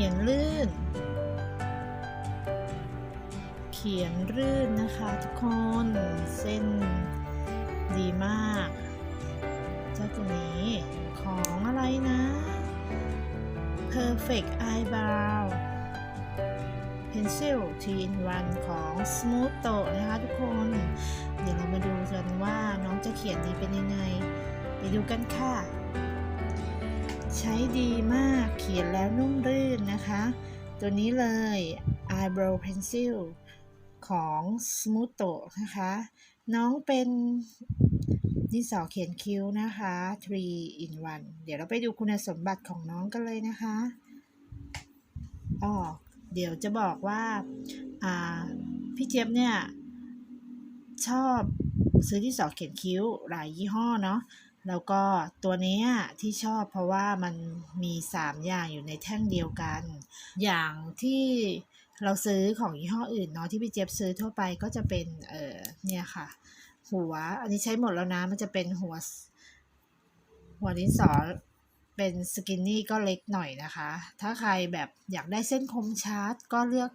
ขียนลื่น เขียนรื่นนะคะทุกคนเส้นดีมาก เจ้าตัวนี้ของอะไรนะ Perfect Eyebrow Pencil 3 in 1 ของ Smooth t o นะคะทุกคน เดี๋ยวเรามาดูกันว่าน้องจะเขียนดีเป็นยังไง ไปดูกันค่ะ ใช้ดีมากเขียนแล้วนุ่มรื่นนะคะ ตัวนี้เลย Eyebrow Pencil ของ s m o o t o นะคะ น้องเป็นดินสอเขียนคิ้วนะคะ 3 in 1 เดี๋ยวเราไปดูคุณสมบัติของน้องกันเลยนะคะอ๋อเดี๋ยวจะบอกว่าอ่าพี่เจี๊ยบเนี่ย ชอบซื้อที่สอเขียนคิ้วหลายยี่ห้อเนาะ แล้วก็ตัวนี้ที่ชอบเพราะว่ามันมี 3 อย่างอยู่ในแท่งเดียวกัน อย่างที่เราซื้อของยี่ห้ออื่นเนาะที่พี่เจี๊ยบซื้อทั่วไปก็จะเป็นเออเนี่ยค่ะ หัวอันนี้ใช้หมดแล้วนะ มันจะเป็นหัว หัวดินสอเป็นสกินนี่ก็เล็กหน่อยนะคะ ถ้าใครแบบอยากได้เส้นคมชัดก็เลือก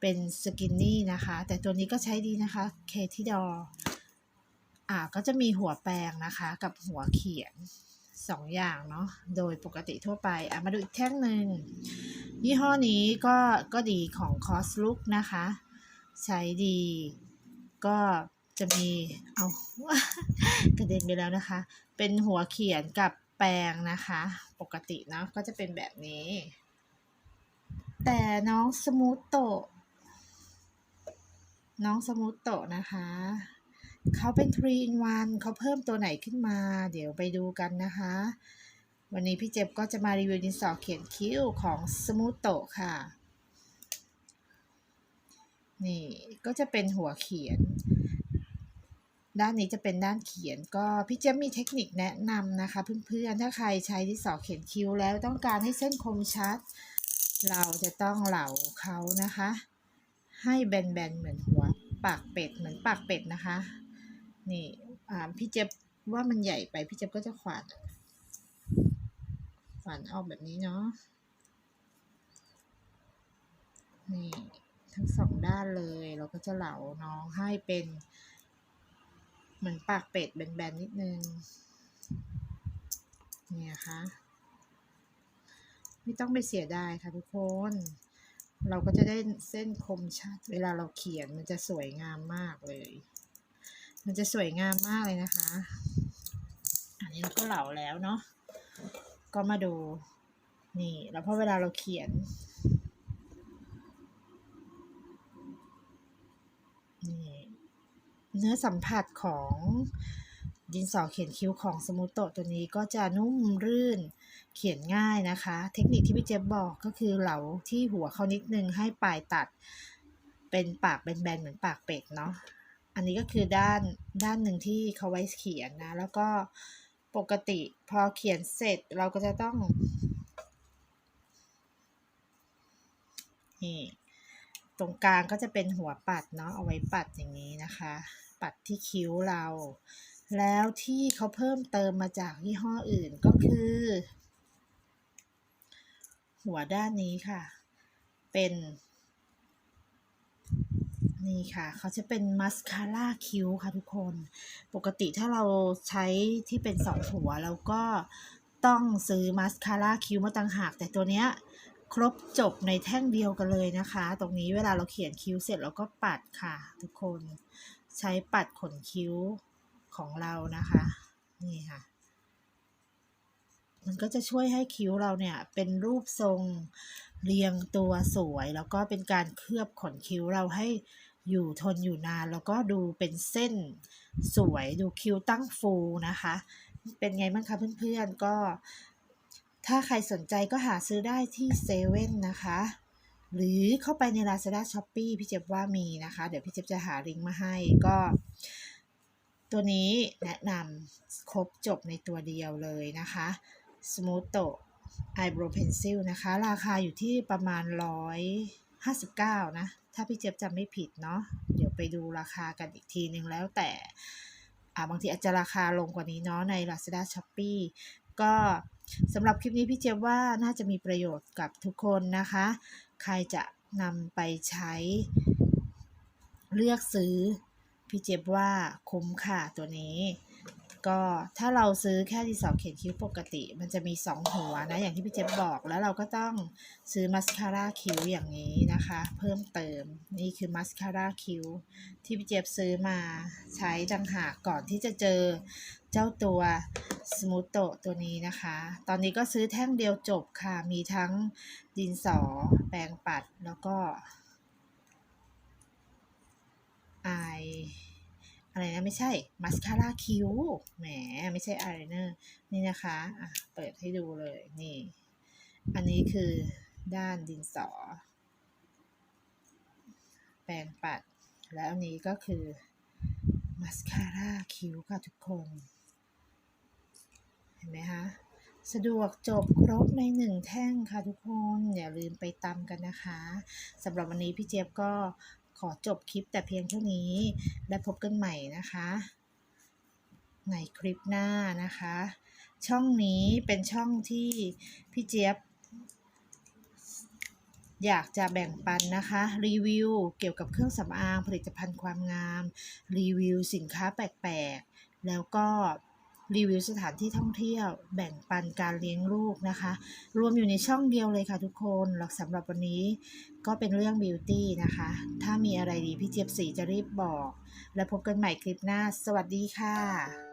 เป็นสกินนี่นะคะ แต่ตัวนี้ก็ใช้ดีนะคะเคที่ดอ อ่าก็จะมีหัวแปรงนะคะ กับหัวเขียนสองอย่างเนาะโดยปกติทั่วไปอะมาดูอีกแท่งหนึ่งยี่ห้อนี้ก็ก็ดีของ c o s Look นะคะ ใช้ดี ก็จะมีเอากระเด็นไปแล้วนะคะ เป็นหัวเขียนกับแปรงนะคะ ปกติเนาะก็จะเป็นแบบนี้ แต่น้องสมูทโตน้องสมูทโตนะคะ เขาเป็น 3 in 1เขาเพิ่มตัวไหนขึ้นมา เดี๋ยวไปดูกันนะคะ วันนี้พี่เจ็บก็จะมารีวิวดินสอเขียนคิ้วของสมูทโตะค่ะ นี่ก็จะเป็นหัวเขียน ด้านนี้จะเป็นด้านเขียน ก็พี่เจี๊ยบมีเทคนิคแนะนำนะคะ เพื่อนๆ ถ้าใครใช้ดินสอเขียนคิ้วแล้วต้องการให้เส้นคมชัด เราจะต้องเหลาเขานะคะ ให้แบนๆเหมือนหัวปากเป็ดเหมือนปากเป็ดนะคะ นี่อ่าพี่เจี๊ยบว่ามันใหญ่ไปพี่เจี๊ยบก็จะขวานขวานออกแบบนี้เนาะนี่ทั้งสองด้านเลยเราก็จะเหลาน้องให้เป็น เหมือนปากเป็ดแบนๆนิดนึงเนี่ยค่ะไม่ต้องไปเสียดายค่ะทุกคน เราก็จะได้เส้นคมชัด เวลาเราเขียนมันจะสวยงามมากเลย มันจะสวยงามมากเลยนะคะ อันนี้เราก็เหลาแล้วเนาะ ก็มาดู นี่ แล้วพอเวลาเราเขียน นี่เนื้อสัมผัสของดินสอเขียนคิ้วของสมูโตะตัวนี้ก็จะนุ่มรื่นเขียนง่ายนะคะ เทคนิคที่พี่เจ๊บบอกก็คือเหลาที่หัวเขานิดนึงให้ปลายตัด เป็นปากแบนๆเหมือนปากเป็ดเนาะ อันนี้ก็คือด้านด้านหนึ่งที่เขาไว้เขียนนะ แล้วก็ปกติพอเขียนเสร็จเราก็จะต้องนี่ตรงกลางก็จะเป็นหัวปัดเนาะเอาไว้ปัดอย่างนี้นะคะ ปัดที่คิ้วเรา แล้วที่เขาเพิ่มเติมมาจากยี่ห้ออื่นก็คือ หัวด้านนี้ค่ะ เป็น นี่ค่ะเขาจะเป็นมัสคาร่าคิ้วค่ะทุกคน ปกติถ้าเราใช้ที่เป็นสองหัวเราก็ต้องซื้อมัสคาร่าคิ้วมาต่างหาก แต่ตัวเนี้ยครบจบในแท่งเดียวกันเลยนะคะ ตรงนี้เวลาเราเขียนคิ้วเสร็จเราก็ปัดค่ะ ทุกคนใช้ปัดขนคิ้วของเรานะคะ นี่ค่ะ มันก็จะช่วยให้คิ้วเราเนี่ยเป็นรูปทรงเรียงตัวสวย แล้วก็เป็นการเคลือบขนคิ้วเราให้ อยู่ทนอยู่นาน แล้วก็ดูเป็นเส้นสวยดูคิ้วตั้งฟูนะคะ เป็นไงบ้างคะเพื่อนๆก็ ถ้าใครสนใจก็หาซื้อได้ที่เซเว่นนะคะ หรือเข้าไปใน Lazada s h o p e e พี่เจ็บว่ามีนะคะ เดี๋ยวพี่เจ็บจะหาลิงก์มาให้ก็ ตัวนี้แนะนำครบจบในตัวเดียวเลยนะคะ Smooth Eyebrow Pencil นะคะ ราคาอยู่ที่ประมาณร้อย 59 นะ ถ้าพี่เจ็บจำไม่ผิดเนาะเดี๋ยวไปดูราคากันอีกทีนึงแล้วแต่อ่าบางทีอาจจะราคาลงกว่านี้เนาะใน Lazada s h o p e e ก็สำหรับคลิปนี้พี่เจี๊ยบว่าน่าจะมีประโยชน์กับทุกคนนะคะ ใครจะนำไปใช้ เลือกซื้อ พี่เจี๊ยบว่าคุ้มค่ะตัวนี้ ก็ถ้าเราซื้อแค่ดินสอเขียนคิ้วปกติ มันจะมี 2 หัวนะ อย่างที่พี่เจี๊บบอกแล้วเราก็ต้องซื้อมัสคาร่าคิ้วอย่างนี้นะคะ เพิ่มเติมนี่คือมัสคาร่าคิ้วที่พี่เจี๊บซื้อมาใช้ดังหากก่อนที่จะเจอเจ้าตัวสมูทโตตัวนี้นะคะ ตอนนี้ก็ซื้อแท่งเดียวจบค่ะ มีทั้งดินสอแปรงปัดแล้วก็อาย อะไรนะไม่ใช่มัสคาร่าคิ้วแหมไม่ใช่อายไลเนอร์นี่นะคะอะเปิดให้ดูเลยนี่ อันนี้คือด้านดินสอ แปรงปัด แล้วอันนี้ก็คือมัสคาร่าคิ้วค่ะทุกคน เห็นไหมคะสะดวกจบครบในหนึ่งแท่งค่ะทุกคน อย่าลืมไปตำกันนะคะสำหรับวันนี้พี่เจี๊ยบก็ ขอจบคลิปแต่เพียงเท่านี้ และพบกันใหม่นะคะ ในคลิปหน้านะคะ ช่องนี้เป็นช่องที่พี่เจี๊ยบอยากจะแบ่งปันนะคะ รีวิวเกี่ยวกับเครื่องสำอางผลิตภัณฑ์ความงาม รีวิวสินค้าแปลกๆ แล้วก็ รีวิวสถานที่ท่องเที่ยว แบ่งปันการเลี้ยงลูกนะคะ รวมอยู่ในช่องเดียวเลยค่ะทุกคนหลักสำหรับวันนี้ก็เป็นเรื่องบิวตี้นะคะ ถ้ามีอะไรดีพี่เจี๊ยบสีจะรีบบอก และพบกันใหม่คลิปหน้า สวัสดีค่ะ